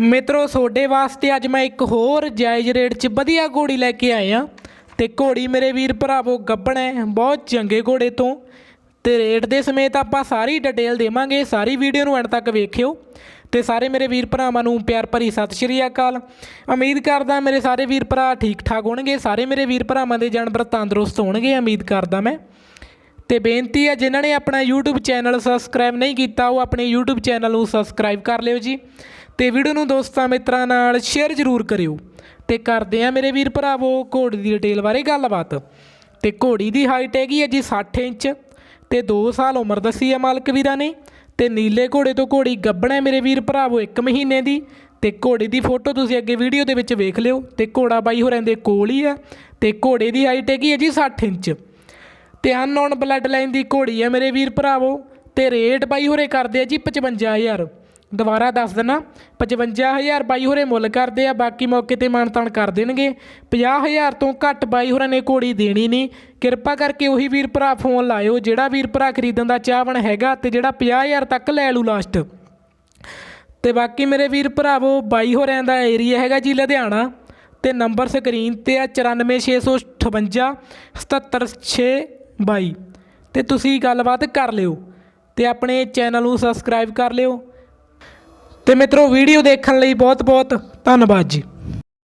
ਮਿੱਤਰੋ, ਤੁਹਾਡੇ ਵਾਸਤੇ ਅੱਜ ਮੈਂ ਇੱਕ ਹੋਰ ਜਾਇਜ਼ ਰੇਟ 'ਚ ਵਧੀਆ ਘੋੜੀ ਲੈ ਕੇ ਆਇਆ। ਤੇ ਘੋੜੀ ਮੇਰੇ ਵੀਰ ਭਰਾਵੋ, ਗੱਬਣ ਹੈ, ਬਹੁਤ ਚੰਗੇ ਘੋੜੇ ਤੋਂ। ਤੇ ਰੇਟ ਦੇ ਸਮੇਤ ਆਪਾਂ ਸਾਰੀ ਡਿਟੇਲ ਦੇਵਾਂਗੇ, ਸਾਰੀ ਵੀਡੀਓ ਨੂੰ ਐਂਡ ਤੱਕ ਵੇਖਿਓ। ਤੇ ਸਾਰੇ ਮੇਰੇ ਵੀਰ ਭਰਾਵਾਂ ਨੂੰ ਪਿਆਰ ਭਰੀ ਸਤਿ ਸ਼੍ਰੀ ਅਕਾਲ। ਉਮੀਦ ਕਰਦਾ ਮੇਰੇ ਸਾਰੇ ਵੀਰ ਭਰਾ ਠੀਕ ਠਾਕ ਹੋਣਗੇ, ਸਾਰੇ ਮੇਰੇ ਵੀਰ ਭਰਾਵਾਂ ਦੇ ਜਾਨਵਰ ਤੰਦਰੁਸਤ ਹੋਣਗੇ, ਉਮੀਦ ਕਰਦਾ ਮੈਂ। ਤੇ ਬੇਨਤੀ ਹੈ, ਜਿਨ੍ਹਾਂ ਨੇ ਆਪਣਾ YouTube ਚੈਨਲ ਸਬਸਕ੍ਰਾਈਬ ਨਹੀਂ ਕੀਤਾ, ਉਹ ਆਪਣੇ YouTube ਚੈਨਲ ਨੂੰ ਸਬਸਕ੍ਰਾਈਬ ਕਰ ਲਿਓ ਜੀ ਤੇ ਵੀਡੀਓ ਨੂੰ ਦੋਸਤਾਂ ਮਿੱਤਰਾਂ ਨਾਲ ਸ਼ੇਅਰ ਜ਼ਰੂਰ ਕਰਿਓ। ਤੇ ਕਰਦੇ ਆ ਮੇਰੇ ਵੀਰ ਭਰਾਵੋ, ਘੋੜੀ ਦੀ ਡਿਟੇਲ ਬਾਰੇ ਗੱਲਬਾਤ। ਤੇ ਘੋੜੀ ਦੀ ਹਾਈਟ ਹੈਗੀ ਹੈ ਜੀ 60 ਇੰਚ ਤੇ 2 ਸਾਲ ਉਮਰ ਦੱਸੀ ਹੈ ਮਾਲਕ ਵੀਰਾਂ ਨੇ। ਤੇ ਨੀਲੇ ਘੋੜੇ ਤੋਂ ਘੋੜੀ ਗੱਬਣਾ ਮੇਰੇ ਵੀਰ ਭਰਾਵੋ 1 ਮਹੀਨੇ ਦੀ। ਤੇ ਘੋੜੇ ਦੀ ਫੋਟੋ ਤੁਸੀਂ ਅੱਗੇ ਵੀਡੀਓ ਦੇ ਵਿੱਚ ਵੇਖ ਲਿਓ। ਤੇ ਘੋੜਾ ਬਾਈ ਹੋਰਾਂ ਦੇ ਕੋਲ ਹੀ ਹੈ। ਤੇ ਘੋੜੇ ਦੀ ਹਾਈਟ ਹੈਗੀ ਹੈ ਜੀ 60 ਇੰਚ। ਤੇ ਅਨਨੋਨ ਬਲੱਡ ਲਾਈਨ ਦੀ ਘੋੜੀ ਹੈ ਮੇਰੇ ਵੀਰ ਭਰਾਵੋ, ਤੇ ਰੇਟ ਬਾਈ ਹੋਰੇ ਕਰਦੇ ਆ ਜੀ 55000 ਦੁਬਾਰਾ ਦੱਸ ਦਿੰਨਾ 55000 ਬਾਈ ਹੋਰੇ ਮੁੱਲ ਕਰਦੇ ਆ, ਬਾਕੀ ਮੌਕੇ ਤੇ ਮਾਨਤਾਨ ਕਰ ਦੇਣਗੇ। 50000 ਤੋਂ ਘੱਟ ਬਾਈ ਹੋਰਾਂ ਨੇ ਘੋੜੀ ਦੇਣੀ ਨਹੀਂ। ਕਿਰਪਾ ਕਰਕੇ ਉਹੀ ਵੀਰ ਭਰਾ ਫੋਨ ਲਾਇਓ, ਜਿਹੜਾ ਵੀਰ ਭਰਾ ਖਰੀਦਣ ਦਾ ਚਾਹਵਣ ਹੈਗਾ ਤੇ ਜਿਹੜਾ 50000 ਤੱਕ ਲੈ ਲੂ ਲਾਸਟ ਤੇ ਬਾਕੀ ਮੇਰੇ ਵੀਰ ਭਰਾਵੋ, ਬਾਈ ਹੋਰਿਆਂ ਦਾ ਏਰੀਆ ਹੈਗਾ ਜੀ ਲੁਧਿਆਣਾ, ਤੇ ਨੰਬਰ ਸਕਰੀਨ ਤੇ ਆ 94658 ਬਾਈ। ਤੇ ਤੁਸੀਂ ਗੱਲਬਾਤ ਕਰ ਲਿਓ ਤੇ ਆਪਣੇ ਚੈਨਲ ਨੂੰ ਸਬਸਕ੍ਰਾਈਬ ਕਰ ਲਿਓ। ਤੇ ਮਿੱਤਰੋ ਵੀਡੀਓ ਦੇਖਣ ਲਈ ਬਹੁਤ ਬਹੁਤ ਧੰਨਵਾਦ ਜੀ।